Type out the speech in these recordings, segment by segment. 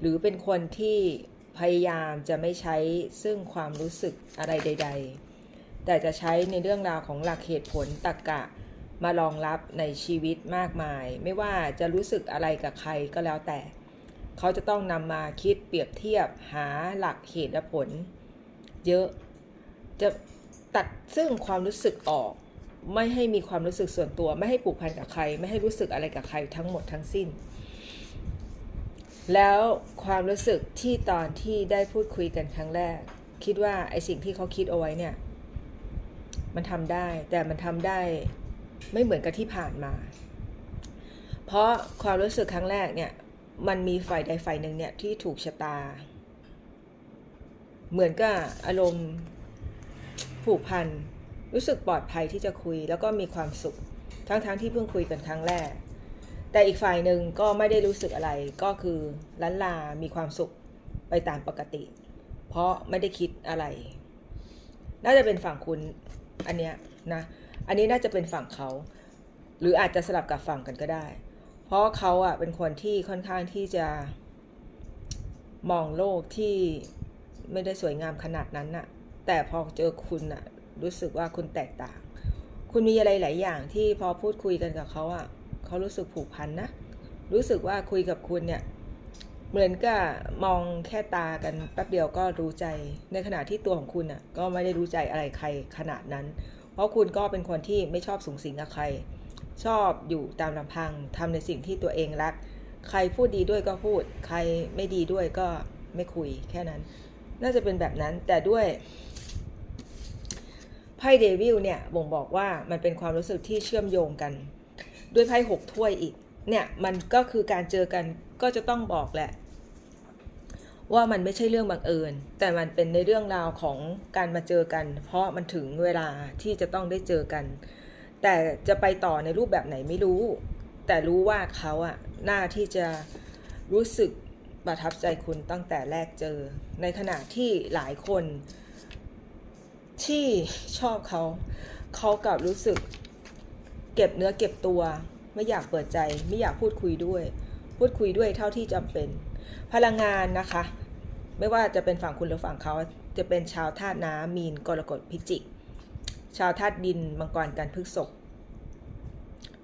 หรือเป็นคนที่พยายามจะไม่ใช้ซึ่งความรู้สึกอะไรใด ๆ แต่จะใช้ในเรื่องราวของหลักเหตุผลตรรกะมารองรับในชีวิตมากมาย ไม่ว่าจะรู้สึกอะไรกับใครก็แล้วแต่ เขาจะต้องนำมาคิดเปรียบเทียบหาหลักเหตุและผล เยอะจะตัดซึ่งความรู้สึกออก ไม่ให้มีความรู้สึกส่วนตัว ไม่ให้ผูกพันกับใคร ไม่ให้รู้สึกอะไรกับใครทั้งหมดทั้งสิ้น แล้วความรู้สึกที่ตอนที่ได้พูดคุยกันครั้งแรก คิดว่าไอสิ่งที่เขาคิดเอาไว้เนี่ย มันทำได้แต่มันทำได้ไม่เหมือนกับที่ผ่านมา เพราะความรู้สึกครั้งแรกเนี่ย มันมีฝ่ายใดฝ่ายหนึ่งเนี่ยที่ถูกชะตา เหมือนกับอารมณ์ผูกพัน รู้สึกปลอดภัยที่จะคุยแล้วก็มีความสุข ทั้งๆทที่เพิ่งคุยกันครั้งแรก แต่อีกฝ่ายหนึ่งก็ไม่ได้รู้สึกอะไรก็คือล้านลา มีความสุขไปตามปกติ เพราะไม่ได้คิดอะไร น่าจะเป็นฝั่งคุณอันเนี้ยนะ อันนี้น่าจะเป็นฝั่งเขา หรืออาจจะสลับกับฝั่งกันก็ได้ เพราะเขาอะเป็นคนที่ค่อนข้างที่จะมองโลกที่ไม่ได้สวยงามขนาดนั้นน่ะ แต่พอเจอคุณน่ะรู้สึกว่าคุณแตกต่าง คุณมีอะไรหลายอย่างที่พอพูดคุยกันกับเขาอะ เขารู้สึกผูกพันนะ รู้สึกว่าคุยกับคุณเนี่ย เหมือนกับมองแค่ตากันแป๊บเดียวก็รู้ใจ ในขณะที่ตัวของคุณอะก็ไม่ได้รู้ใจอะไรใครขนาดนั้น เพราะคุณก็เป็นคนที่ไม่ชอบสูงสิงกับใคร ชอบอยู่ตามลำพังทำในสิ่งที่ตัวเองรัก ใครพูดดีด้วยก็พูด ใครไม่ดีด้วยก็ไม่คุยแค่นั้น น่าจะเป็นแบบนั้นแต่ด้วยไพ่เดวิลเนี่ยบ่งบอกว่ามันเป็นความรู้สึกที่เชื่อมโยงกัน ด้วยไพ่หกถ้วยอีก เนี่ยมันก็คือการเจอกันก็จะต้องบอกแหละ ว่ามันไม่ใช่เรื่องบังเอิญ แต่มันเป็นในเรื่องราวของการมาเจอกัน เพราะมันถึงเวลาที่จะต้องได้เจอกัน แต่จะไปต่อในรูปแบบไหนไม่รู้ แต่รู้ว่าเขาอะน่าที่จะรู้สึกประทับใจคุณตั้งแต่แรกเจอ ในขณะที่หลายคนที่ชอบเขา เขากลับรู้สึก เก็บเนื้อเก็บตัว ไม่อยากเปิดใจ ไม่อยากพูดคุยด้วย พูดคุยด้วยเท่าที่จำเป็น พลังงานนะคะ ไม่ว่าจะเป็นฝั่งคุณหรือฝั่งเขาจะเป็นชาวธาตุน้ำมีนกรกฎพิจิก ชาวธาตุดินมังกรกันพฤกษก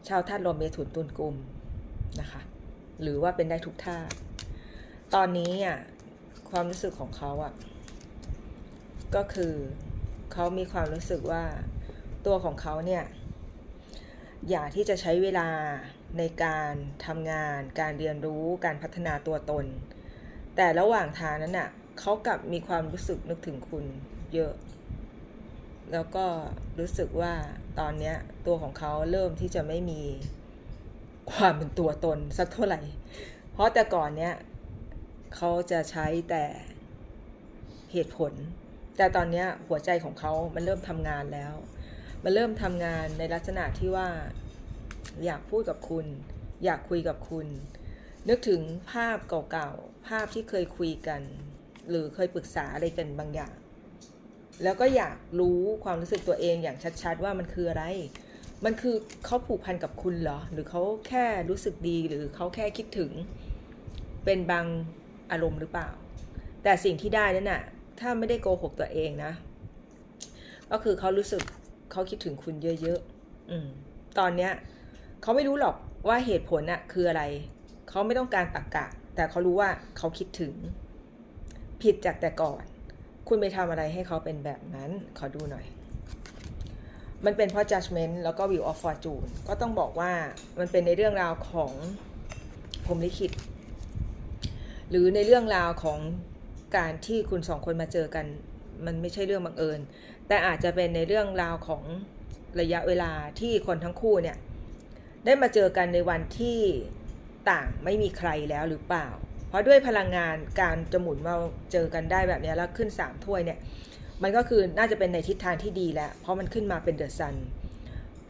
ชาวธาตุลมเมถุนตุลกุมนะคะ หรือว่าเป็นได้ทุกธาตุตอนนี้อะความรู้สึกของเขาอะก็คือเขามีความรู้สึกว่าตัวของเขาเนี่ย อยากที่จะใช้เวลาในการทำงาน การเรียนรู้ การพัฒนาตัวตน แต่ระหว่างทางนั้นน่ะเขากลับมีความรู้สึกนึกถึงคุณเยอะ แล้วก็รู้สึกว่าตอนนี้ตัวของเขาเริ่มที่จะไม่มีความเป็นตัวตนสักเท่าไหร่ เพราะแต่ก่อนเนี้ยเขาจะใช้แต่เหตุผล แต่ตอนเนี้ยหัวใจของเขามันเริ่มทำงานแล้ว มันเริ่มทำงานในลักษณะที่ว่า อยากพูดกับคุณ อยากคุยกับคุณ นึกถึงภาพเก่าๆ ภาพที่เคยคุยกัน หรือเคยปรึกษาอะไรกันบางอย่าง แล้วก็อยากรู้ความรู้สึกตัวเองอย่างชัดๆ ว่ามันคืออะไร มันคือเขาผูกพันกับคุณเหรอ หรือเขาแค่รู้สึกดีหรือเขาแค่คิดถึง เป็นบางอารมณ์หรือเปล่า แต่สิ่งที่ได้นั่นน่ะถ้าไม่ได้โกหกตัวเองนะ ก็คือเขารู้สึก เขาคิดถึงคุณเยอะๆอืมตอนเนี้ยเขาไม่รู้หรอกว่าเหตุผลน่ะคืออะไร เขาไม่ต้องการตักกะ แต่เขารู้ว่าเขาคิดถึง ผิดจากแต่ก่อน คุณไปทำอะไรให้เขาเป็นแบบนั้น ขอดูหน่อย มันเป็นเพราะ judgment แล้วก็ view of fortune ก็ต้องบอกว่ามันเป็นในเรื่องราวของพรหมลิขิต หรือในเรื่องราวของการที่คุณสองคนมาเจอกัน มันไม่ใช่เรื่องบังเอิญ แต่อาจจะเป็นในเรื่องราวของระยะเวลาที่คนทั้งคู่เนี่ยได้มาเจอกันในวันที่ต่างไม่มีใครแล้วหรือเปล่า เพราะด้วยพลังงานการจะหมุนมาเจอกันได้แบบนี้แล้วขึ้นสามถ้วยเนี่ย มันก็คือน่าจะเป็นในทิศทางที่ดีแล้ว เพราะมันขึ้นมาเป็นเดอะซัน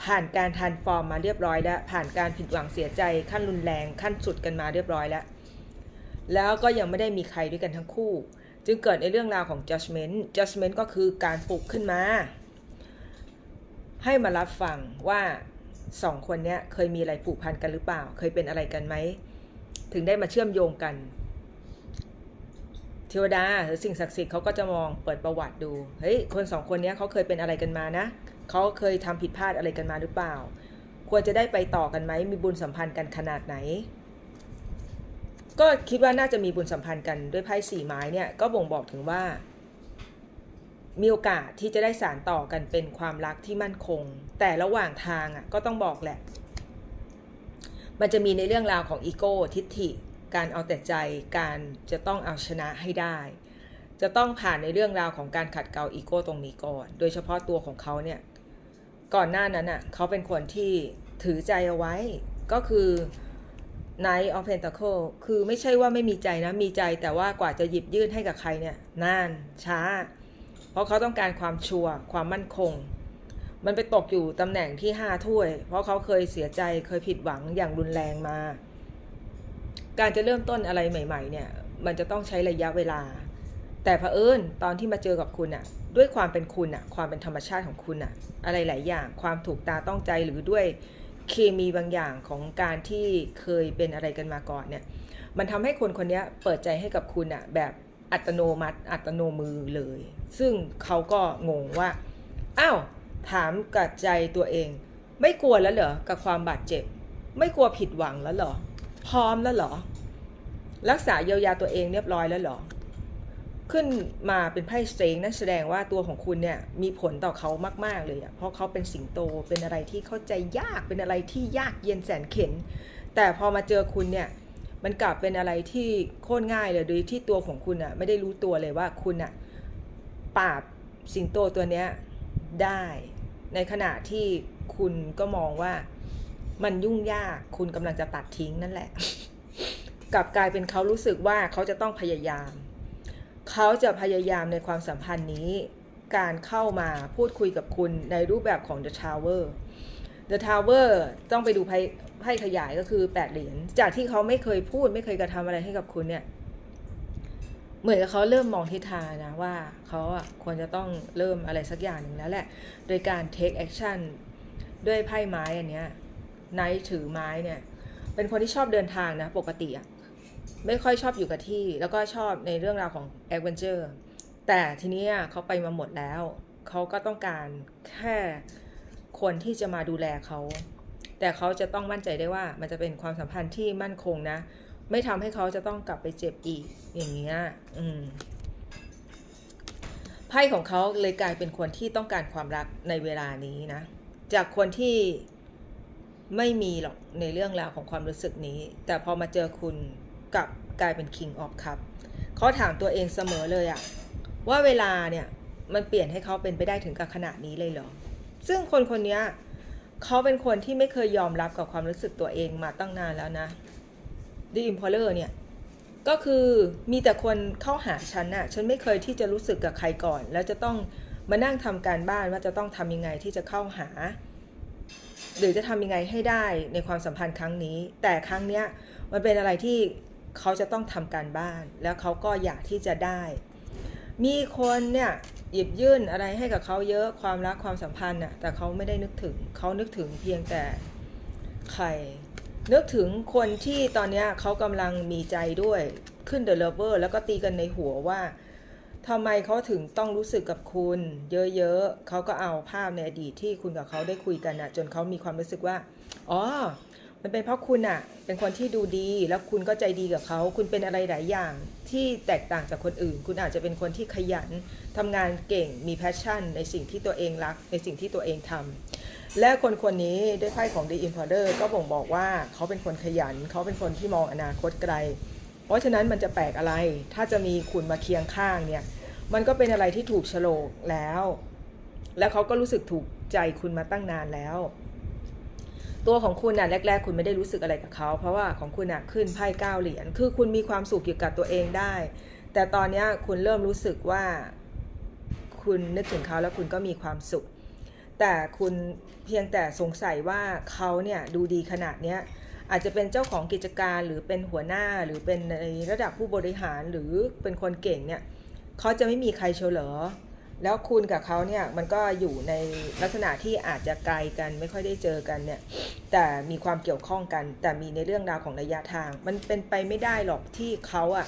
ผ่านการทันฟอร์มมาเรียบร้อยแล้ว ผ่านการผิดหวังเสียใจขั้นรุนแรงขั้นสุดกันมาเรียบร้อยแล้ว แล้วก็ยังไม่ได้มีใครด้วยกันทั้งคู่ จึงเกิดในเรื่องราวของ judgment judgment ก็คือการปลุกขึ้นมา ให้มารับฟังว่าสองคนเนี้ยเคยมีอะไรผูกพันกันหรือเปล่า เคยเป็นอะไรกันไหม ถึงได้มาเชื่อมโยงกัน เทวดาหรือสิ่งศักดิ์สิทธิ์เขาก็จะมองเปิดประวัติดู เฮ้ย คนสองคนนี้เขาเคยเป็นอะไรกันมานะ เขาเคยทำผิดพลาดอะไรกันมาหรือเปล่า ควรจะได้ไปต่อกันไหม มีบุญสัมพันธ์กันขนาดไหน ก็คิดว่าน่าจะมีบุญสัมพันธ์กันด้วยไพ่สี่ไม้เนี่ยก็บ่งบอกถึงว่า มีโอกาสที่จะได้สารต่อกันเป็นความรักที่มั่นคง แต่ระหว่างทางอะก็ต้องบอกแหละ มันจะมีในเรื่องราวของอีโก้ทิฏฐิ การเอาแต่ใจการจะต้องเอาชนะให้ได้ จะต้องผ่านในเรื่องราวของการขัดเกลาอีโก้ตรงนี้ก่อน โดยเฉพาะตัวของเขาเนี่ยก่อนหน้านั้นอะเขาเป็นคนที่ถือใจเอาไว้ก็คือ Knight of Pentacle คือไม่ใช่ว่าไม่มีใจนะ มีใจแต่ว่ากว่าจะหยิบยื่นให้กับใครเนี่ยนานช้า เพราะเขาต้องการความชัวร์ความมั่นคง มันไปตกอยู่ตำแหน่งที่ห้าถ้วย เพราะเขาเคยเสียใจเคยผิดหวังอย่างรุนแรงมา การจะเริ่มต้นอะไรใหม่ ๆ เนี่ย มันจะต้องใช้ระยะเวลา แต่เผอิญตอนที่มาเจอกับคุณอะด้วยความเป็นคุณอะความเป็นธรรมชาติของคุณอะอะไรหลายอย่าง ความถูกตาต้องใจหรือด้วย เคมีบางอย่างของการที่เคยเป็นอะไรกันมาก่อนเนี่ย มันทำให้คนคนนี้เปิดใจให้กับคุณอะแบบอัตโนมัติอัตโนมือเลย ซึ่งเขาก็งงว่า อ้าว ถามกับใจตัวเอง ไม่กลัวแล้วเหรอ กับความบาดเจ็บ ไม่กลัวผิดหวังแล้วเหรอ พร้อมแล้วเหรอ รักษาเยียวยาตัวเองเรียบร้อยแล้วเหรอ ขึ้นมาเป็นไพ่สเตงนั่นแสดงว่าตัวของคุณเนี่ยมีผลต่อเขามาก ๆ เลยอะเพราะเขาเป็นสิงโตเป็นอะไรที่เข้าใจยากเป็นอะไรที่ยากเย็นแสนเข็น แต่พอมาเจอคุณเนี่ยมันกลับเป็นอะไรที่โคตรง่ายเลยโดยที่ตัวของคุณอะไม่ได้รู้ตัวเลยว่าคุณอะปราบสิงโตตัวเนี้ยได้ ในขณะที่คุณก็มองว่ามันยุ่งยากคุณกำลังจะตัดทิ้งนั่นแหละ กลับกลายเป็นเขารู้สึกว่าเขาจะต้องพยายาม เขาจะพยายามในความสัมพันธ์นี้ การเข้ามาพูดคุยกับคุณในรูปแบบของ The Tower The Tower ต้องไปดูไพ่ไพ่ขยายก็คือ 8 เหรียญ จากที่เขาไม่เคยพูดไม่เคยกระทำอะไรให้กับคุณเนี่ย เหมือนกับเขาเริ่มมองทิศทางนะว่าเขาอะควรจะต้องเริ่มอะไรสักอย่างหนึ่งแล้วแหละ โดยการ take action ด้วยไพ่ไม้อันเนี้ยไนท์ถือไม้เนี่ย เป็นคนที่ชอบเดินทางนะ ปกติอะ ไม่ค่อยชอบอยู่กับที่ แล้วก็ชอบในเรื่องราวของแอดเวนเจอร์แต่ทีนี้เขาไปมาหมดแล้ว เขาก็ต้องการแค่คนที่จะมาดูแลเขา แต่เขาจะต้องมั่นใจได้ว่ามันจะเป็นความสัมพันธ์ที่มั่นคงนะ ไม่ทำให้เขาจะต้องกลับไปเจ็บอีกอย่างเงี้ยอืมไพ่ของเขาเลยกลายเป็นคนที่ต้องการความรักในเวลานี้นะ จากคนที่ไม่มีหรอกในเรื่องราวของความรู้สึกนี้ แต่พอมาเจอคุณ กลับกลายเป็น King of Cup เขาถามตัวเองเสมอเลยอะว่าเวลาเนี่ยมันเปลี่ยนให้เขาเป็นไปได้ถึงกับขนาดนี้เลยเหรอ ซึ่งคนคนนี้เขาเป็นคนที่ไม่เคยยอมรับกับความรู้สึกตัวเองมาตั้งนานแล้วนะ The Emperor เนี่ย ก็คือมีแต่คนเข้าหาฉันน่ะฉันไม่เคยที่จะรู้สึกกับใครก่อน แล้วจะต้องมานั่งทำการบ้านว่าจะต้องทำยังไงที่จะเข้าหา หรือจะทำยังไงให้ได้ในความสัมพันธ์ครั้งนี้ แต่ครั้งเนี้ยมันเป็นอะไรที่ เขาจะต้องทำการบ้าน แล้วเขาก็อยากที่จะได้ มีคนเนี่ยหยิบยื่นอะไรให้กับเขาเยอะความรักความสัมพันธ์น่ะแต่เขาไม่ได้นึกถึงเขานึกถึงเพียงแต่ใครนึกถึงคนที่ตอนเนี้ยเขากำลังมีใจด้วยขึ้นเดอะเลเวอร์แล้วก็ตีกันในหัวว่าทำไมเขาถึงต้องรู้สึกกับคุณ เยอะๆเขาก็เอาภาพในอดีตที่คุณกับเขาได้คุยกันนะจนเขามีความรู้สึกว่า อ๋อ มันเป็นเพราะคุณอะเป็นคนที่ดูดีแล้วคุณก็ใจดีกับเขา คุณเป็นอะไรหลายอย่างที่แตกต่างจากคนอื่น คุณอาจจะเป็นคนที่ขยันทำงานเก่งมีแพชชั่น ในสิ่งที่ตัวเองรัก ในสิ่งที่ตัวเองทำและคนคนนี้ด้วยไพ่ของ The Importer ก็บ่งบอกว่าเขาเป็นคนขยัน เขาเป็นคนที่มองอนาคตไกล เพราะฉะนั้นมันจะแปลกอะไร ถ้าจะมีคุณมาเคียงข้างเนี่ยมันก็เป็นอะไรที่ถูกโฉลกแล้ว แล้วเขาก็รู้สึกถูกใจคุณมาตั้งนานแล้ว ตัวของคุณน่ะแรก ๆ คุณไม่ได้รู้สึกอะไรกับเขาเพราะว่าของคุณน่ะขึ้นไพ่เก้าเหรียญคือคุณมีความสุขอยู่กับตัวเองได้ แต่ตอนนี้คุณเริ่มรู้สึกว่า คุณนึกถึงเขาแล้วคุณก็มีความสุข แต่คุณเพียงแต่สงสัยว่าเขาเนี่ยดูดีขนาดเนี้ยอาจจะเป็นเจ้าของกิจการหรือเป็นหัวหน้าหรือเป็นในระดับผู้บริหารหรือเป็นคนเก่งเนี่ยเขาจะไม่มีใครเฉลอ แล้วคุณกับเขาเนี่ยมันก็อยู่ในลักษณะที่อาจจะไกลกันไม่ค่อยได้เจอกันเนี่ยแต่มีความเกี่ยวข้องกัน แต่มีในเรื่องราวของระยะทาง มันเป็นไปไม่ได้หรอกที่เขาอะ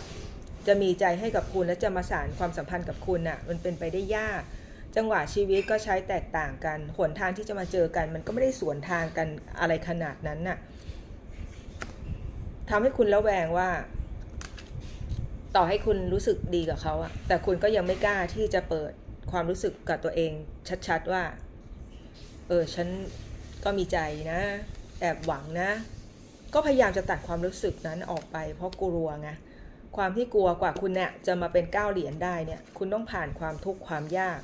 จะมีใจให้กับคุณและจะมาสานความสัมพันธ์กับคุณน่ะมันเป็นไปได้ยาก จังหวะชีวิตก็ใช้แตกต่างกันหนทางที่จะมาเจอกัน มันก็ไม่ได้สวนทางกันอะไรขนาดนั้นน่ะทำให้คุณระแวงว่าต่อให้คุณรู้สึกดีกับเขาอะแต่คุณก็ยังไม่กล้าที่จะเปิด ความรู้สึกกับตัวเองชัดๆว่า เออฉันก็มีใจนะ แอบหวังนะ ก็พยายามจะตัดความรู้สึกนั้นออกไป เพราะกลัวไงความที่กลัวกว่าคุณเนี่ยจะมาเป็นก้าวเหรียญได้เนี่ย คุณต้องผ่านความทุกข์ความยาก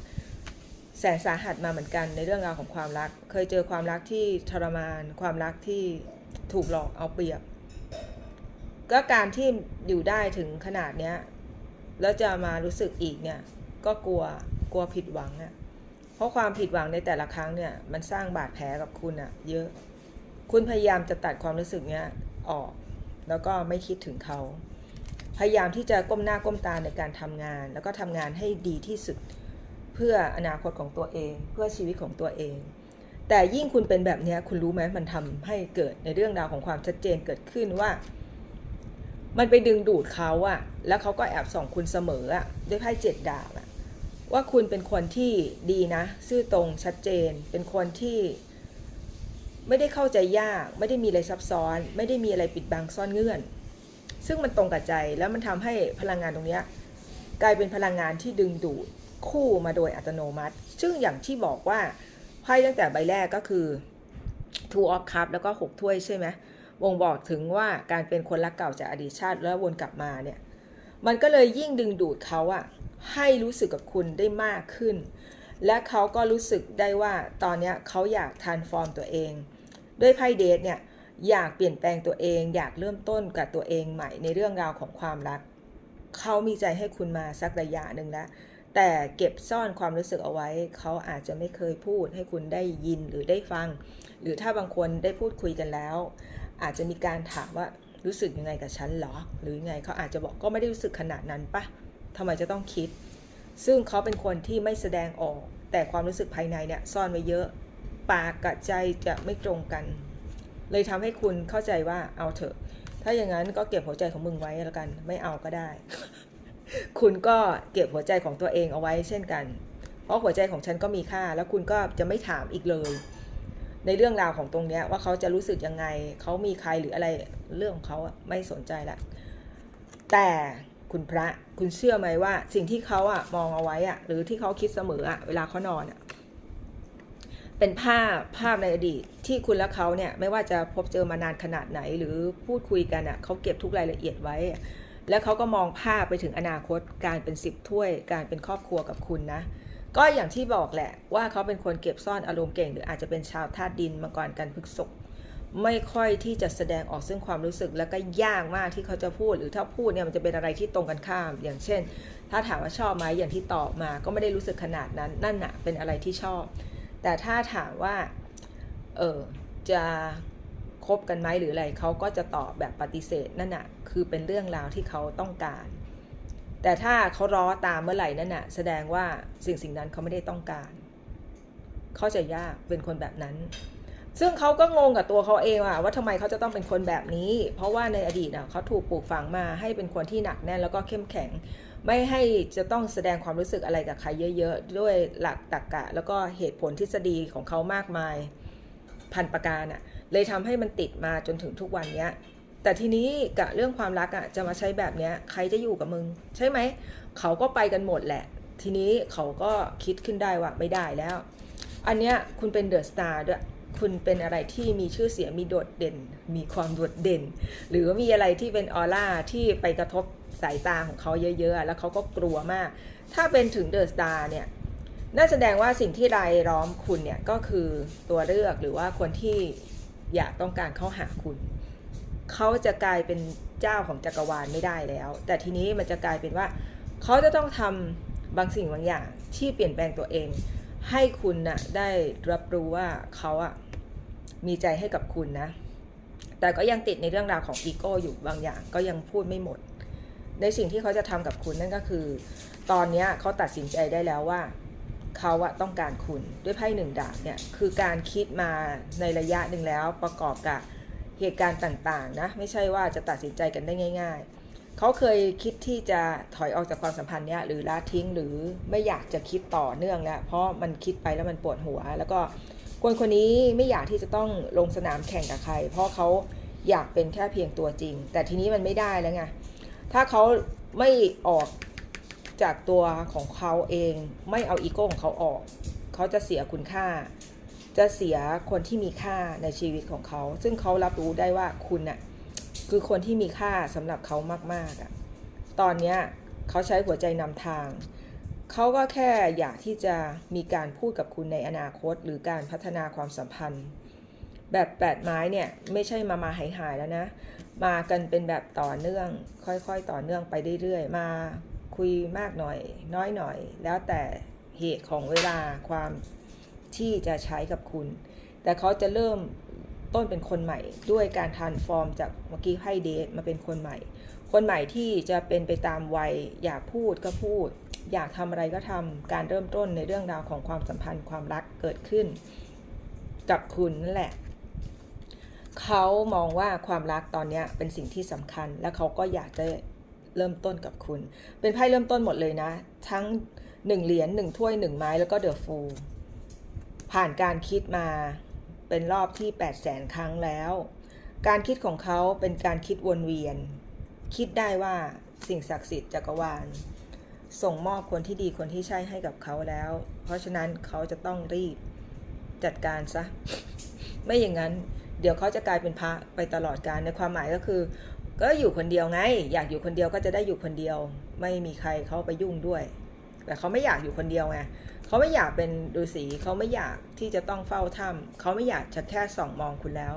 แสนสาหัสมาเหมือนกันในเรื่องราวของความรัก เคยเจอความรักที่ทรมาน ความรักที่ถูกหลอกเอาเปรียบ ก็การที่อยู่ได้ถึงขนาดเนี้ยแล้วจะมารู้สึกอีกเนี่ย ก็กลัว กลัวผิดหวังอะเพราะความผิดหวังในแต่ละครั้งเนี่ย มันสร้างบาดแผลกับคุณอะเยอะ คุณพยายามจะตัดความรู้สึกเนี้ยออก แล้วก็ไม่คิดถึงเขา พยายามที่จะก้มหน้าก้มตาในการทำงาน แล้วก็ทำงานให้ดีที่สุด เพื่ออนาคตของตัวเอง เพื่อชีวิตของตัวเอง แต่ยิ่งคุณเป็นแบบนี้คุณรู้ไหมมันทำให้เกิดในเรื่องราวของความชัดเจนเกิดขึ้นว่ามันไปดึงดูดเขาอะแล้วเขาก็แอบส่องคุณเสมออะด้วยไพ่เจ็ดดาบอะ ว่าคุณเป็นคนที่ดีนะ ซื่อตรงชัดเจน เป็นคนที่ไม่ได้เข้าใจยาก ไม่ได้มีอะไรซับซ้อน ไม่ได้มีอะไรปิดบังซ่อนเงื่อน ซึ่งมันตรงกับใจแล้วมันทำให้พลังงานตรงนี้กลายเป็นพลังงานที่ดึงดูดคู่มาโดยอัตโนมัติ ซึ่งอย่างที่บอกว่าไพ่ตั้งแต่ใบแรกก็คือ two of cup แล้วก็หกถ้วยใช่ไหมวงบอกถึงว่าการเป็นคนรักเก่าจากอดีตชาติแล้ววนกลับมาเนี่ย มันก็เลยยิ่งดึงดูดเขาอะ ให้รู้สึกกับคุณได้มากขึ้น และเขาก็รู้สึกได้ว่าตอนนี้เขาอยากทานฟอร์มตัวเอง ด้วยไพ่เดทเนี่ยอยากเปลี่ยนแปลงตัวเอง อยากเริ่มต้นกับตัวเองใหม่ในเรื่องราวของความรัก เขามีใจให้คุณมาสักระยะหนึ่งแล้ว แต่เก็บซ่อนความรู้สึกเอาไว้ เขาอาจจะไม่เคยพูดให้คุณได้ยินหรือได้ฟัง หรือถ้าบางคนได้พูดคุยกันแล้ว อาจจะมีการถามว่ารู้สึกยังไงกับฉันหรอ หรือยังไงเขาอาจจะบอกก็ไม่ได้รู้สึกขนาดนั้นปะ ทำไมจะต้องคิด ซึ่งเขาเป็นคนที่ไม่แสดงออก แต่ความรู้สึกภายในเนี่ยซ่อนไว้เยอะ ปากกับใจจะไม่ตรงกัน เลยทำให้คุณเข้าใจว่าเอาเถอะ ถ้าอย่างนั้นก็เก็บหัวใจของมึงไว้แล้วกัน ไม่เอาก็ได้ คุณก็เก็บหัวใจของตัวเองเอาไว้เช่นกัน เพราะหัวใจของฉันก็มีค่า แล้วคุณก็จะไม่ถามอีกเลยในเรื่องราวของตรงเนี้ยว่าเขาจะรู้สึกยังไง เขามีใครหรืออะไรเรื่องของเขาไม่สนใจละแต่ คุณพระ คุณเชื่อไหมว่า สิ่งที่เขาอะมองเอาไว้อะหรือที่เขาคิดเสมออะเวลาเขานอนอะเป็นภาพภาพในอดีตที่คุณและเขาเนี่ยไม่ว่าจะพบเจอมานานขนาดไหน หรือพูดคุยกันอะเขาเก็บทุกรายละเอียดไว้ แล้วเขาก็มองภาพไปถึงอนาคตการเป็นสิบถ้วย การเป็นครอบครัวกับคุณนะก็อย่างที่บอกแหละว่าเขาเป็นคนเก็บซ่อนอารมณ์เก่ง หรืออาจจะเป็นชาวธาตุดินมาก่อนกันพฤกษก ไม่ค่อยที่จะแสดงออกซึ่งความรู้สึกแล้วก็ยากมากที่เขาจะพูด หรือถ้าพูดเนี่ยมันจะเป็นอะไรที่ตรงกันข้าม อย่างเช่น ถ้าถามว่าชอบไหมอย่างที่ตอบมา ก็ไม่ได้รู้สึกขนาดนั้นนั่นน่ะเป็นอะไรที่ชอบ แต่ถ้าถามว่าเออจะคบกันไหมหรืออะไรเขาก็จะตอบแบบปฏิเสธนั่นน่ะคือเป็นเรื่องราวที่เขาต้องการ แต่ถ้าเขารอตามเมื่อไหร่นั่นน่ะแสดงว่าสิ่งสิ่งนั้นเขาไม่ได้ต้องการ เขาจะยากเป็นคนแบบนั้น ซึ่งเขาก็งงกับตัวเขาเองอะว่าทำไมเขาจะต้องเป็นคนแบบนี้ เพราะว่าในอดีตน่ะเขาถูกปลูกฝังมาให้เป็นคนที่หนักแน่นแล้วก็เข้มแข็ง ไม่ให้จะต้องแสดงความรู้สึกอะไรกับใครเยอะ ๆ ด้วยหลักตรรกกะ แล้วก็เหตุผลทฤษฎีของเขามากมายพันประการอะเลยทำให้มันติดมาจนถึงทุกวันเนี้ยแต่ทีนี้กับเรื่องความรักอะจะมาใช้แบบเนี้ยใครจะอยู่กับมึง ใช่ไหมเขาก็ไปกันหมดแหละ ทีนี้เขาก็คิดขึ้นได้ว่าไม่ได้แล้ว อันเนี้ยคุณเป็นเดอะสตาร์ด้วย คุณเป็นอะไรที่มีชื่อเสียงมีโดดเด่น มีความโดดเด่น หรือว่ามีอะไรที่เป็นออร่าที่ไปกระทบสายตาของเขาเยอะๆ แล้วเขาก็กลัวมาก ถ้าเป็นถึงเดอะสตาร์เนี่ยน่าแสดงว่าสิ่งที่รายล้อมคุณเนี่ยก็คือตัวเลือกหรือว่าคนที่อยากต้องการเข้าหาคุณ เขาจะกลายเป็นเจ้าของจักรวาลไม่ได้แล้ว แต่ทีนี้มันจะกลายเป็นว่า เขาจะต้องทำบางสิ่งบางอย่างที่เปลี่ยนแปลงตัวเอง ให้คุณนะ่ะได้รับรู้ว่าเขาอะ มีใจให้กับคุณนะ แต่ก็ยังติดในเรื่องราวของอีโก้อยู่บางอย่างก็ยังพูดไม่หมด ในสิ่งที่เขาจะทำกับคุณนั่นก็คือ ตอนนี้เขาตัดสินใจได้แล้วว่าเขาอะต้องการคุณด้วยไพ่หนึ่งดาบเนี่ยคือการคิดมาในระยะหนึ่งแล้วประกอบกับเหตุการณ์ต่างๆนะไม่ใช่ว่าจะตัดสินใจกันได้ง่าย ๆ เขาเคยคิดที่จะถอยออกจากความสัมพันธ์เนี้ยหรือละทิ้งหรือไม่อยากจะคิดต่อเนื่องแล้วเพราะมันคิดไปแล้วมันปวดหัว แล้วก็ คนคนนี้ไม่อยากที่จะต้องลงสนามแข่งกับใคร เพราะเขาอยากเป็นแค่เพียงตัวจริง แต่ทีนี้มันไม่ได้แล้วไงถ้าเขาไม่ออกจากตัวของเขาเอง ไม่เอาอีโก้ของเขาออก เขาจะเสียคุณค่า จะเสียคนที่มีค่าในชีวิตของเขา ซึ่งเขารับรู้ได้ว่าคุณน่ะคือคนที่มีค่าสำหรับเขามากๆอะตอนเนี้ยเขาใช้หัวใจนำทาง เขาก็แค่อยากที่จะมีการพูดกับคุณในอนาคต หรือการพัฒนาความสัมพันธ์ แบบแปดไม้เนี่ยไม่ใช่มามาหายหายแล้วนะ มากันเป็นแบบต่อเนื่อง ค่อยๆต่อเนื่องไปเรื่อยๆ มาคุยมากหน่อย น้อยหน่อย แล้วแต่เหตุของเวลาความที่จะใช้กับคุณ แต่เขาจะเริ่มต้นเป็นคนใหม่ ด้วยการทานฟอร์มจากเมื่อกี้ให้เดทมาเป็นคนใหม่ คนใหม่ที่จะเป็นไปตามวัยอยากพูดก็พูด อยากทำอะไรก็ทำการเริ่มต้นในเรื่องราวของความสัมพันธ์ความรักเกิดขึ้น กับคุณนั่นแหละ เขามองว่าความรักตอนนี้เป็นสิ่งที่สำคัญ และเขาก็อยากจะเริ่มต้นกับคุณ เป็นไพ่เริ่มต้นหมดเลยนะ ทั้งหนึ่งเหรียญหนึ่งถ้วยหนึ่งไม้แล้วก็เดอะฟูผ่านการคิดมาเป็นรอบที่8 0 0แสนครั้งแล้ว การคิดของเขาเป็นการคิดวนเวียน คิดได้ว่าสิ่งศักดิ์สิทธิ์จักรวาล ส่งมอบคนที่ดีคนที่ใช่ให้กับเขาแล้ว เพราะฉะนั้นเขาจะต้องรีบจัดการซะ ไม่อย่างนั้น เดี๋ยวเขาจะกลายเป็นพระไปตลอดการในความหมายก็คือ ก็อยู่คนเดียวไง อยากอยู่คนเดียวก็จะได้อยู่คนเดียว ไม่มีใครเขาไปยุ่งด้วย แต่เขาไม่อยากอยู่คนเดียวไงเขาไม่อยากเป็นฤาษีเขาไม่อยากที่จะต้องเฝ้าถ้ำเขาไม่อยากจะแค่ส่องมองคุณแล้ว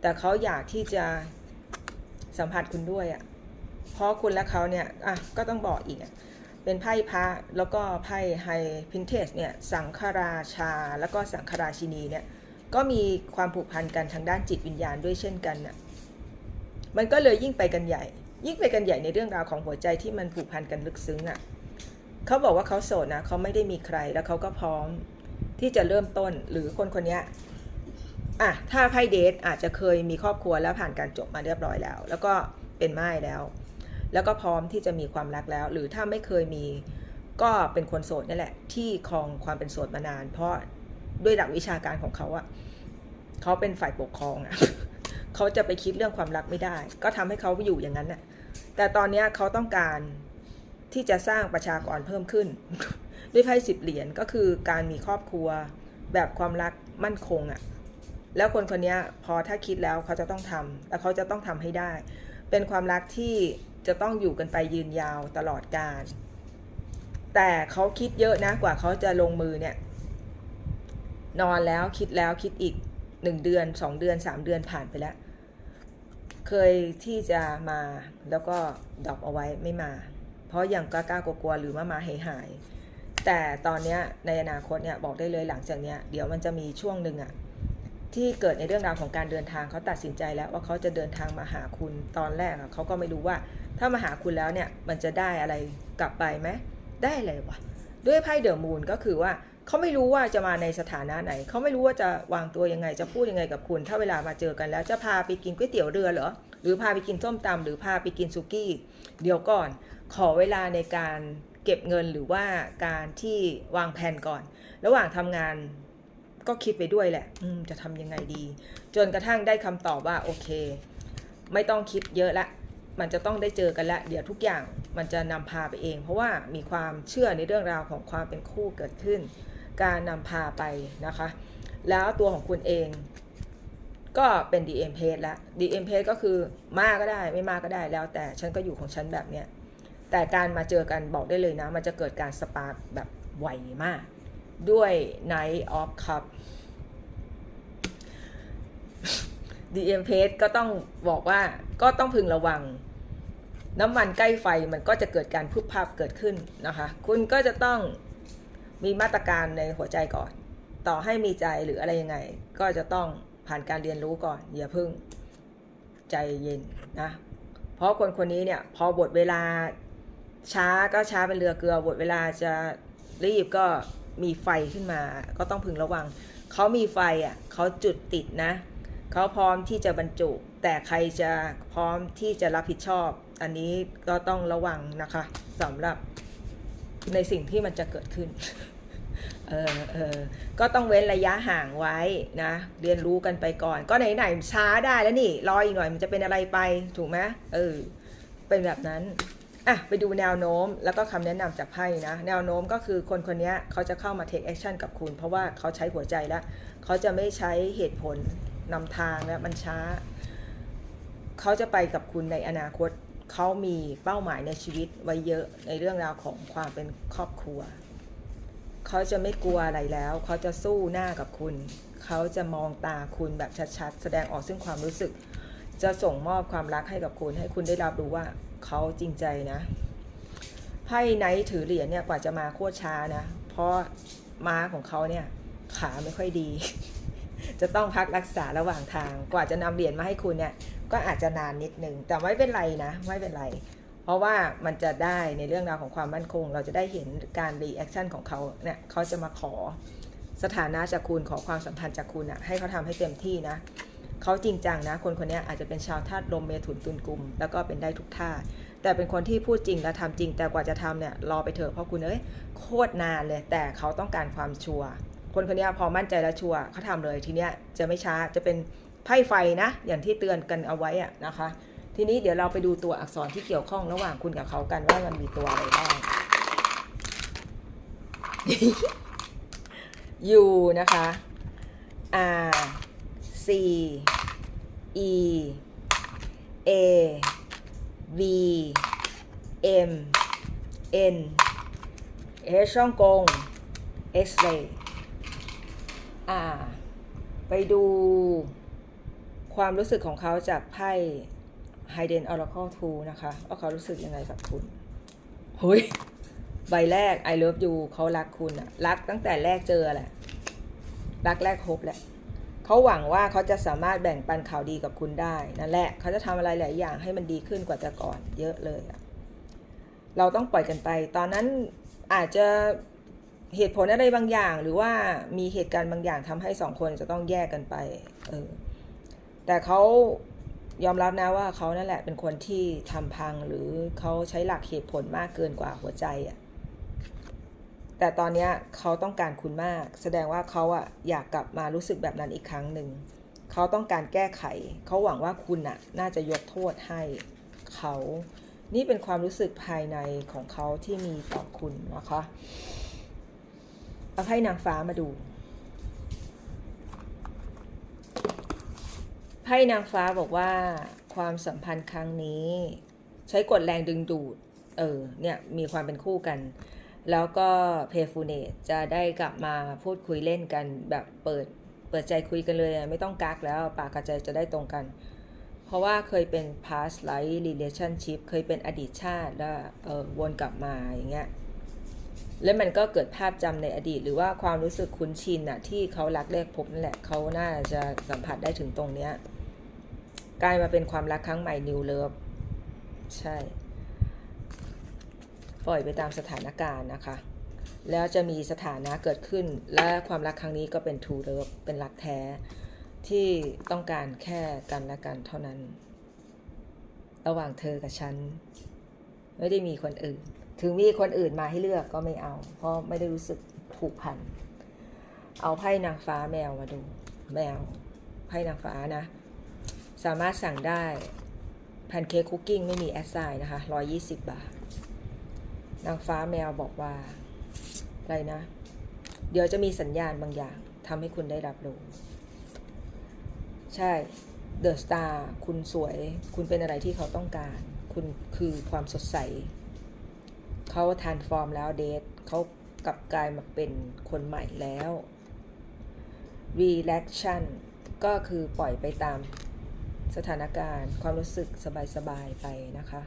แต่เขาอยากที่จะสัมผัสคุณด้วยอะ่ะเพราะคุณและเขาเนี่ยอะก็ต้องบอกอีกอะ เป็นไพ่พระแล้วก็ไพ่ไฮพินเทสเนี่ยสังฆราชา แล้วก็สังฆราชินีเนี่ยก็มีความผูกพันกันทางด้านจิตวิญญาณด้วยเช่นกันน่ะมันก็เลยยิ่งไปกันใหญ่ ยิ่งไปกันใหญ่ในเรื่องราวของหัวใจที่มันผูกพันกันลึกซึ้งอะเขาบอกว่าเขาโสดนะเขาไม่ได้มีใครแล้วเขาก็พร้อมที่จะเริ่มต้นหรือคนคนนี้อะถ้าไพ่เดทอาจจะเคยมีครอบครัวแล้วผ่านการจบมาเรียบร้อยแล้ว แล้วก็เป็นไม้แล้ว แล้วก็พร้อมที่จะมีความรักแล้ว หรือถ้าไม่เคยมีก็เป็นคนโสดนี่แหละ ที่ครองความเป็นโสดมานาน เพราะด้วยหลักวิชาการของเขาอะเขาเป็นฝ่ายปกครองอะเขาจะไปคิดเรื่องความรักไม่ได้ ก็ทำให้เขาอยู่อย่างนั้นน่ะแต่ตอนนี้เขาต้องการที่จะสร้างประชากรเพิ่มขึ้น ด้วยไพ่สิบเหรียญก็คือการมีครอบครัวแบบความรักมั่นคงอะ่ะแล้วคนคนนี้พอถ้าคิดแล้วเขาจะต้องทำแล้วเขาจะต้องทำให้ได้ เป็นความรักที่ จะต้องอยู่กันไปยืนยาวตลอดกาลแต่เขาคิดเยอะนะกว่าเขาจะลงมือเนี่ย นอนแล้วคิดแล้วคิดอีกหนึ่งเดือนสองเดือนสามเดือนผ่านไปแล้ว เคยที่จะมาแล้วก็ดรอปเอาไว้ไม่มา เพราะยังกล้ากลัวๆหรือมามาหายหายแต่ตอนเนี้ยในอนาคตเนี่ยบอกได้เลยหลังจากเนี้ยเดี๋ยวมันจะมีช่วงหนึ่งอะ ที่เกิดในเรื่องราวของการเดินทางเขาตัดสินใจแล้วว่าเขาจะเดินทางมาหาคุณตอนแรกเขาก็ไม่รู้ว่า ถ้ามาหาคุณแล้วเนี่ยมันจะได้อะไรกลับไปไหมได้เลยวะด้วยไพ่เดอะมูนก็คือว่าเขาไม่รู้ว่าจะมาในสถานะไหน เขาไม่รู้ว่าจะวางตัวยังไง จะพูดยังไงกับคุณ ถ้าเวลามาเจอกันแล้วจะพาไปกินก๋วยเตี๋ยวเรือเหรอ หรือพาไปกินส้มตำหรือพาไปกินซุกี้ เดี๋ยวก่อน ขอเวลาในการเก็บเงินหรือว่าการที่วางแผนก่อน ระหว่างทำงาน ก็คิดไปด้วยแหละ อืม จะทำยังไงดี จนกระทั่งได้คำตอบว่าโอเค ไม่ต้องคิดเยอะละ มันจะต้องได้เจอกันละ เดี๋ยวทุกอย่างมันจะนำพาไปเอง เพราะว่ามีความเชื่อในเรื่องราวของความเป็นคู่เกิดขึ้น การนำพาไปนะคะ แล้วตัวของคุณเองก็เป็น DM page แล้ว DM page ก็คือมากก็ได้ไม่มากก็ได้แล้ว แต่ฉันก็อยู่ของฉันแบบเนี้ยแต่การมาเจอกันบอกได้เลยนะ มันจะเกิดการสปาร์แบบไวมาก ด้วย Night of Cup DM page ก็ต้องบอกว่าก็ต้องพึงระวัง น้ำมันใกล้ไฟมันก็จะเกิดการพุบพับเกิดขึ้นนะคะ คุณก็จะต้องมีมาตรการในหัวใจก่อน ต่อให้มีใจหรืออะไรยังไง ก็จะต้องผ่านการเรียนรู้ก่อน อย่าพิ่งใจเย็นนะเพราะคนคนนี้เนี่ยพอบทเวลาช้าก็ช้าเป็นเรือเกลือบทเวลาจะรีบก็ มีไฟขึ้นมา ก็ต้องพึงระวัง เขามีไฟอะเขาจุดติดนะ เขาพร้อมที่จะบรรจุ แต่ใครจะพร้อมที่จะรับผิดชอบ อันนี้ก็ต้องระวังนะคะสำหรับในสิ่งที่มันจะเกิดขึ้น เออเออก็ต้องเว้นระยะห่างไว้นะ เรียนรู้กันไปก่อน ก็ไหนไหนช้าได้แล้วนี่ รออีกหน่อยมันจะเป็นอะไรไป ถูกไหมเออ เป็นแบบนั้น อะไปดูแนวโน้มแล้วก็คำแนะนำจากไพ่นะ แนวโน้มก็คือคนคนนี้เขาจะเข้ามา take action กับคุณ เพราะว่าเขาใช้หัวใจแล้ว เขาจะไม่ใช้เหตุผลนำทางแล้วมันช้า เขาจะไปกับคุณในอนาคต เขามีเป้าหมายในชีวิตไว้เยอะในเรื่องราวของความเป็นครอบครัว เขาจะไม่กลัวอะไรแล้ว เขาจะสู้หน้ากับคุณ เขาจะมองตาคุณแบบชัดๆ แสดงออกซึ่งความรู้สึก จะส่งมอบความรักให้กับคุณ ให้คุณได้รับรู้ว่า เขาจริงใจนะไพ่ไนท์ถือเหรียญเนี่ยกว่าจะมาโคตรช้านะ เพราะม้าของเขาเนี่ยขาไม่ค่อยดี จะต้องพักรักษาระหว่างทาง กว่าจะนำเหรียญมาให้คุณเนี่ย ก็อาจจะนานนิดนึง แต่ไม่เป็นไรนะ ไม่เป็นไร เพราะว่ามันจะได้ในเรื่องราวของความมั่นคง เราจะได้เห็นการรีแอคชั่นของเขาเนี่ยเขาจะมาขอสถานะจากคุณขอความสัมพันธ์จากคุณอะให้เขาทำให้เต็มที่นะ เขาจริงจังนะ คนคนนี้อาจจะเป็นชาวธาตุลมเมถุนตุลกุม แล้วก็เป็นได้ทุกท่า แต่เป็นคนที่พูดจริงและทำจริง แต่กว่าจะทำเนี่ยรอไปเถอะเพราะคุณเอ้ยโคตรนานเลย แต่เขาต้องการความชัวร์คนคนนี้พอมั่นใจแล้วชัวร์เขาทำเลยทีเนี้ยจะไม่ช้าจะเป็นไพ่ไฟนะ อย่างที่เตือนกันเอาไว้อะนะคะ ทีนี้เดี๋ยวเราไปดูตัวอักษรที่เกี่ยวข้องระหว่างคุณกับเขากันว่ามันมีตัวอะไรบ้าง U นะคะ R C E A V M N H ช่องกง X ray อ่า ไปดูความรู้สึกของเขาจากไพ่ Hidden Oracle 2 นะคะ ว่าเขารู้สึกยังไงกับคุณเฮ้ยใบแรก I love you เขารักคุณอะรักตั้งแต่แรกเจอแหละ รักแรกพบแหละ เขาหวังว่าเขาจะสามารถแบ่งปันข่าวดีกับคุณได้นั่นแหละเขาจะทำอะไรหลายอย่างให้มันดีขึ้นกว่าแต่ก่อนเยอะเลยเราต้องปล่อยกันไป ตอนนั้นอาจจะเหตุผลอะไรบางอย่าง หรือว่ามีเหตุการณ์บางอย่างทำให้สองคนจะต้องแยกกันไปเออแต่เขายอมรับนะว่าเขานั่นแหละเป็นคนที่ทำพังหรือเขาใช้หลักเหตุผลมากเกินกว่าหัวใจอะ่ะ แต่ตอนนี้เขาต้องการคุณมาก แสดงว่าเขาอะอยากกลับมารู้สึกแบบนั้นอีกครั้งหนึ่ง เขาต้องการแก้ไข เขาหวังว่าคุณอะน่าจะยกโทษให้เขา นี่เป็นความรู้สึกภายในของเขาที่มีต่อคุณนะคะเอาไพ่นางฟ้ามาดูไพ่นางฟ้าบอกว่าความสัมพันธ์ครั้งนี้ ใช้กฎแรงดึงดูด เออเนี่ยมีความเป็นคู่กัน แล้วก็เพฟูเนตจะได้กลับมาพูดคุยเล่นกันแบบเปิดเปิดใจคุยกันเลยไม่ต้องกักแล้วปากกับใจจะได้ตรงกัน เพราะว่าเคยเป็น past life relationship เคยเป็นอดีตชาติแล้วเออวนกลับมาอย่างเงี้ยแล้วมันก็เกิดภาพจำในอดีต หรือว่าความรู้สึกคุ้นชินอะที่เขารักแรกพบนั่นแหละเขาน่าจะสัมผัสได้ถึงตรงเนี้ยกลายมาเป็นความรักครั้งใหม่ New Love ใช่ ปล่อยไปตามสถานการณ์นะคะ แล้วจะมีสถานะเกิดขึ้น และความรักครั้งนี้ก็เป็น True Love เป็นรักแท้ที่ต้องการแค่กันและกันเท่านั้น ระหว่างเธอกับฉัน ไม่ได้มีคนอื่น ถึงมีคนอื่นมาให้เลือกก็ไม่เอา เพราะไม่ได้รู้สึกผูกพัน เอาไพ่นางฟ้าแมวมาดู แมว ไพ่นางฟ้านะ สามารถสั่งได้แพนเค้กคุกกิ้งไม่มีแอสไซน์นะคะ 120 บาท นางฟ้าแมวบอกว่า อะไรนะ เดี๋ยวจะมีสัญญาณบางอย่างทำให้คุณได้รับรู้ ใช่เดอะสตาร์คุณสวย คุณเป็นอะไรที่เขาต้องการ คุณคือความสดใส เขาทานฟอร์มแล้วเดทเขากลับกลายมาเป็นคนใหม่แล้ว relaxation ก็คือปล่อยไปตามสถานการณ์ ความรู้สึกสบาย ๆ ไปนะคะ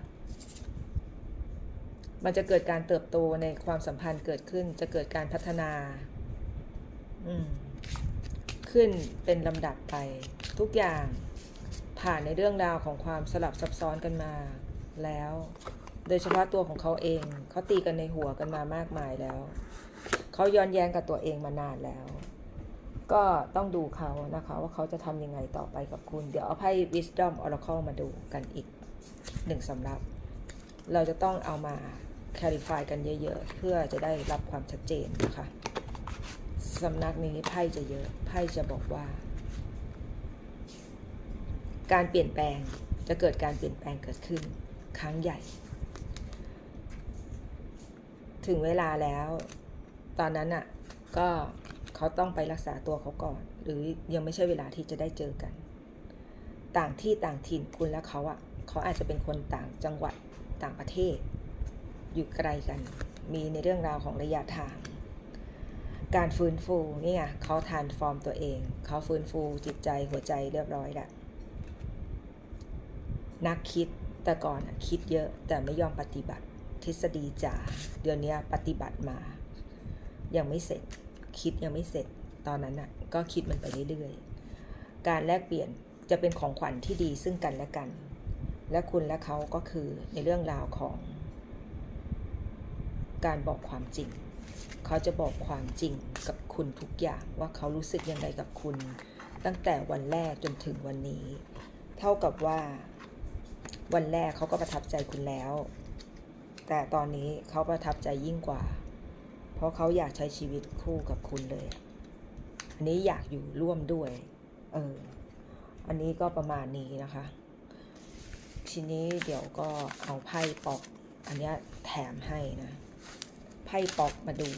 มันจะเกิดการเติบโตในความสัมพันธ์เกิดขึ้น จะเกิดการพัฒนาขึ้นเป็นลำดับไป ทุกอย่างผ่านในเรื่องราวของความสลับซับซ้อนกันมาแล้ว โดยเฉพาะตัวของเขาเอง เขาตีกันในหัวกันมามากมายแล้ว เขาย้อนแย้งกับตัวเองมานานแล้ว ก็ต้องดูเขานะคะ ว่าเขาจะทำยังไงต่อไปกับคุณ เดี๋ยวเอาไพ่ Wisdom Oracle มาดูกันอีกหนึ่งสำรับ เราจะต้องเอามา clarify กันเยอะๆ เพื่อจะได้รับความชัดเจนนะคะสำนักนี้ไพ่จะเยอะไพ่จะบอกว่า การเปลี่ยนแปลงจะเกิดการเปลี่ยนแปลงเกิดขึ้นครั้งใหญ่ ถึงเวลาแล้ว ตอนนั้นอะก็เขาต้องไปรักษาตัวเขาก่อน หรือยังไม่ใช่เวลาที่จะได้เจอกัน ต่างที่ต่างถิ่นคุณและเขาอะเขาอาจจะเป็นคนต่างจังหวัดต่างประเทศ อยู่ไกลกัน มีในเรื่องราวของระยะทาง การฟื้นฟูนี่ไงเขาทานฟอร์มตัวเอง เขาฟื้นฟูจิตใจหัวใจเรียบร้อยล้วนักคิดแต่ก่อนคิดเยอะแต่ไม่ยอมปฏิบัติ ทฤษฎีจ๋าเดี๋ยวนี้ปฏิบัติมา ยังไม่เสร็จ คิดยังไม่เสร็จ ตอนนั้นน่ะก็คิดมันไปเรื่อยๆการแลกเปลี่ยนจะเป็นของขวัญที่ดีซึ่งกันและกัน และคุณและเขาก็คือในเรื่องราวของ การบอกความจริง เขาจะบอกความจริงกับคุณทุกอย่างว่าเขารู้สึกยังไงกับคุณ ตั้งแต่วันแรกจนถึงวันนี้ เท่ากับว่า วันแรกเขาก็ประทับใจคุณแล้ว แต่ตอนนี้เขาประทับใจยิ่งกว่า เพราะเขาอยากใช้ชีวิตคู่กับคุณเลย อันนี้อยากอยู่ร่วมด้วย เออ อันนี้ก็ประมาณนี้นะคะทีนี้เดี๋ยวก็เอาไพ่ปอก อันนี้แถมให้นะ ไพ่ปอกมาดู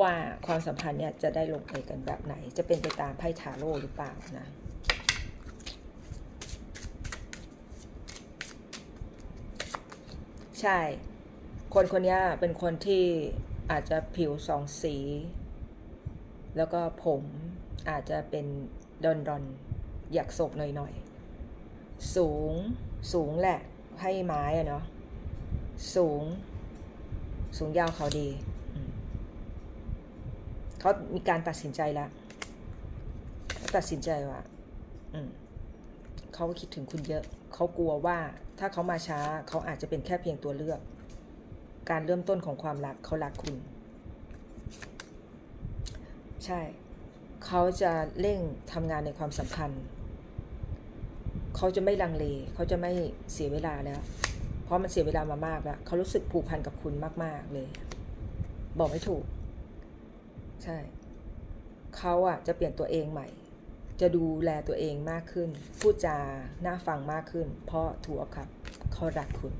ว่าความสัมพันธ์เนี่ยจะได้ลงเอยกันแบบไหน จะเป็นไปตามไพ่ทาโร่หรือเปล่านะใช่ คนคนนี้เป็นคนที่อาจจะผิวสองสี แล้วก็ผมอาจจะเป็นดอนดอนอยากโศกหน่อยๆสูง สูงแหละ ให้ไม้อะเนาะ สูง สูงยาวเขาดีอืมเขามีการตัดสินใจแล้วเขาตัดสินใจว่าอืมเขาก็คิดถึงคุณเยอะ เขากลัวว่าถ้าเขามาช้า เขาอาจจะเป็นแค่เพียงตัวเลือก การเริ่มต้นของความรักเขารักคุณ ใช่ เขาจะเร่งทำงานในความสัมพันธ์ เขาจะไม่ลังเล เขาจะไม่เสียเวลาแล้ว เพราะมันเสียเวลามามากแล้วเขารู้สึกผูกพันกับคุณมาก ๆ เลย บอกไม่ถูก ใช่ เขาอะจะเปลี่ยนตัวเองใหม่ จะดูแลตัวเองมากขึ้น พูดจาน่าฟังมากขึ้น เพราะถูกครับเขารักคุณ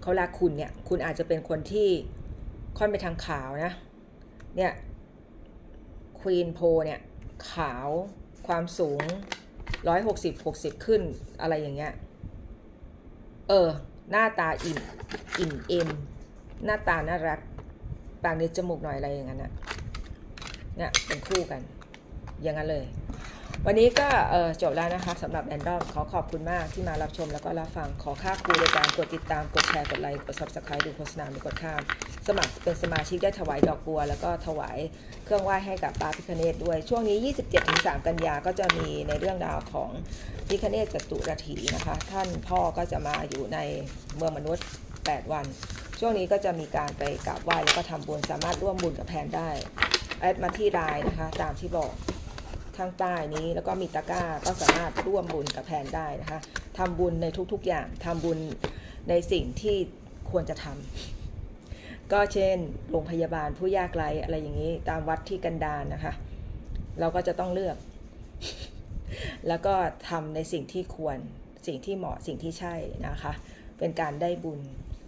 เขารักคุณเนี่ย คุณอาจจะเป็นคนที่ค่อนไปทางขาวนะ เนี่ยควีนโพเนี่ย ขาวความสูงร้อยหกสิบหกสิบขึ้นอะไรอย่างเงี้ย เออ หน้าตาอิ่ม อิ่มเอ็ม หน้าตาน่ารัก ปากเนจมูกหน่อยอะไรอย่างนั้นนะเนี่ยเป็นคู่กัน อย่างนั้นเลย วันนี้ก็จบแล้วนะคะสำหรับแอนดอมขอขอบคุณมากที่มารับชมแล้วก็รับฟังขอค่าครูโดยการกดติดตามกดแชร์กดไลค์กด subscribe ดูโฆษณาไม่กดข้าม สมัครเป็นสมาชิกได้ถวายดอกบัว แล้วก็ถวายเครื่องไหว้ให้กับป้าพิคเนตด้วยช่วงนี้ 27-3 กันยาก็จะมีในเรื่องราวของพิคเนตจตุรถีนะคะ ท่านพ่อก็จะมาอยู่ในเมืองมนุษย์ 8 วัน ช่วงนี้ก็จะมีการไปกราบไหว้แล้วก็ทำบุญสามารถร่วมบุญกับแพนได้แอดมาที่ไลน์นะคะ ตามที่บอก ข้างใต้นี้แล้วก็มีตะกร้าก็สามารถร่วมบุญกับแพนได้นะคะทำบุญในทุกๆอย่างทำบุญในสิ่งที่ควรจะทำก็เช่นโรงพยาบาลผู้ยากไร้อะไรอย่างนี้ ตามวัดที่กันดารนนะคะ เราก็จะต้องเลือก แล้วก็ทำในสิ่งที่ควรสิ่งที่เหมาะสิ่งที่ใช่นะคะ เป็นการได้บุญ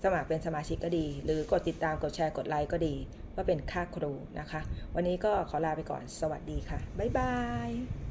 สมัครเป็นสมาชิกก็ดี หรือกดติดตามกดแชร์กดไลค์ก็ดี ว่าเป็นค่าครูนะคะ วันนี้ก็ขอลาไปก่อน สวัสดีค่ะ บ๊ายบาย